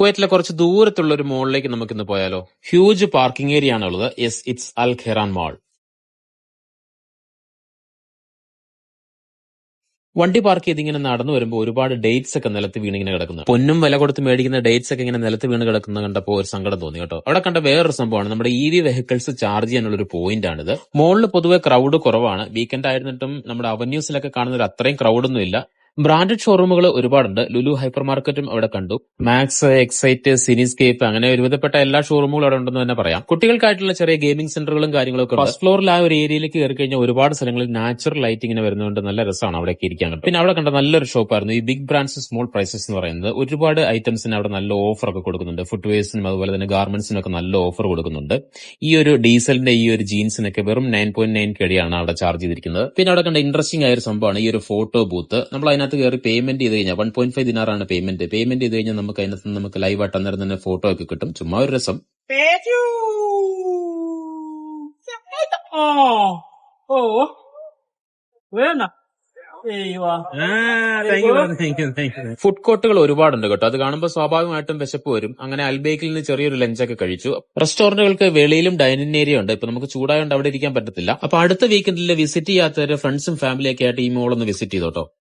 കുവൈറ്റിലെ കുറച്ച് ദൂരത്തുള്ള ഒരു മോളിലേക്ക് നമുക്ക് ഇന്ന് പോയാലോ? ഹ്യൂജ് പാർക്കിംഗ് ഏരിയ ആണുള്ളത് yes it's Al Khiran mall വണ്ടി പാർക്ക് ചെയ്ത് ഇങ്ങനെ നടന്നു വരുമ്പോൾ ഒരുപാട് ഡേറ്റ്സ് ഒക്കെ നിലത്ത് വീണിങ്ങനെ കിടക്കുന്നു. പൊന്നും വില കൊടുത്ത് മേടിക്കുന്ന ഡേറ്റ്സ് ഒക്കെ ഇങ്ങനെ നിലത്ത് വീണ് കിടക്കുന്ന കണ്ടപ്പോൾ ഒരു സങ്കടം തോന്നി കേട്ടോ. അവിടെ കണ്ട വേറൊരു സംഭവമാണ്. നമ്മുടെ ഇ വി വെഹിക്കിൾസ് ചാർജ് ചെയ്യാനുള്ള ഒരു പോയിന്റ് ആണിത്. മോളിൽ പൊതുവെ ക്രൗഡ് കുറവാണ്. വീക്കെൻഡ് ആയിരുന്നിട്ടും നമ്മുടെ അവന്യൂസിലൊക്കെ കാണുന്ന ഒരു അത്രയും ക്രൗഡൊന്നും ഇല്ല. ബ്രാൻഡഡ് ഷോറൂമുകൾ ഒരുപാടുണ്ട്. ലുലു ഹൈപ്പർ മാർക്കറ്റും അവിടെ കണ്ടു. മാക്സ് എക്സൈറ്റ് സിനിസ്കേപ്പ് അങ്ങനെ ഒരുവിധപ്പെട്ട എല്ലാ ഷോറൂമുകളും അവിടെ ഉണ്ടെന്ന് തന്നെ പറയാം. കുട്ടികൾക്കായിട്ടുള്ള ചെറിയ ഗെയിമിംഗ് സെന്ററുകളും കാര്യങ്ങളൊക്കെ ഫസ്റ്റ് ഫ്ലോറിൽ ആ ഒരു ഏരിയയിലേക്ക് കയറി കഴിഞ്ഞാൽ ഒരുപാട് സ്ഥലങ്ങളിൽ നാച്ചുറൽ ലൈറ്റ് ഇങ്ങനെ വരുന്നതുകൊണ്ട് നല്ല രസമാണ് അവിടേക്ക് ഇരിക്കാൻ പിന്നെ അവിടെ കണ്ട നല്ലൊരു ഷോപ്പായിരുന്നു ഈ ബിഗ് ബ്രാൻഡ്സ് സ്മോൾ പ്രൈസസ് എന്ന് പറയുന്നത്. ഒരുപാട് ഐറ്റംസിന് അവിടെ നല്ല ഓഫർ ഒക്കെ കൊടുക്കുന്നുണ്ട്. ഫുട്വെയർസിനും അതുപോലെ തന്നെ ഗാർമെന്റ്സിനും ഒക്കെ നല്ല ഓഫർ കൊടുക്കുന്നുണ്ട്. ഈ ഒരു ഡീസലിന്റെ ഈ ഒരു ജീൻസിനൊക്കെ വെറും നയൻ പോയിന്റ് നയൻ കെടിയാണ് അവിടെ ചാർജ് ചെയ്തിരിക്കുന്നത്. പിന്നെ അവിടെ കണ്ട ഇൻട്രസ്റ്റിംഗ് ആയ ഒരു സംഭവമാണ്. ഈ ഒരു ഫോട്ടോ ബൂത്ത് നമ്മൾ അതിനകത്ത് കയറി പേയ്മെന്റ് ചെയ്ത് കഴിഞ്ഞാൽ വൺ പോയിന്റ് ഫൈവ് ദിനാറാണ് പേയ്മെന്റ് പേയ്മെന്റ് ചെയ്ത് കഴിഞ്ഞാൽ നമുക്ക് അതിനകത്ത് നിന്ന് നമുക്ക് ലൈവായിട്ട് അന്നേരം തന്നെ ഫോട്ടോ ഒക്കെ കിട്ടും. ചുമ്മാ ഒരു രസം! Oh! Oh! ഫുഡ് കോർട്ടുകൾ ഒരുപാടുണ്ട് കേട്ടോ. അത് കാണുമ്പോൾ സ്വാഭാവികമായിട്ടും വിശപ്പ് വരും. അങ്ങനെ അൽബേക്കിൽ നിന്ന് ചെറിയൊരു ലഞ്ചൊക്കെ കഴിച്ചു. റെസ്റ്റോറന്റുകൾക്ക് വെളിയിലും ഡൈനിങ് ഏരിയ ഉണ്ട്. ഇപ്പൊ നമുക്ക് ചൂടായോണ്ട് അവിടെ ഇരിക്കാൻ പറ്റത്തില്ല. അപ്പൊ അടുത്ത വീക്കെൻഡിൽ വിസിറ്റ് ചെയ്യാത്തവരെ ഫ്രണ്ട്സും ഫാമിലിയൊക്കെ ആയിട്ട് ഈ മോളൊന്ന് ഒന്ന് വിസിറ്റ് ചെയ്തോട്ടോ.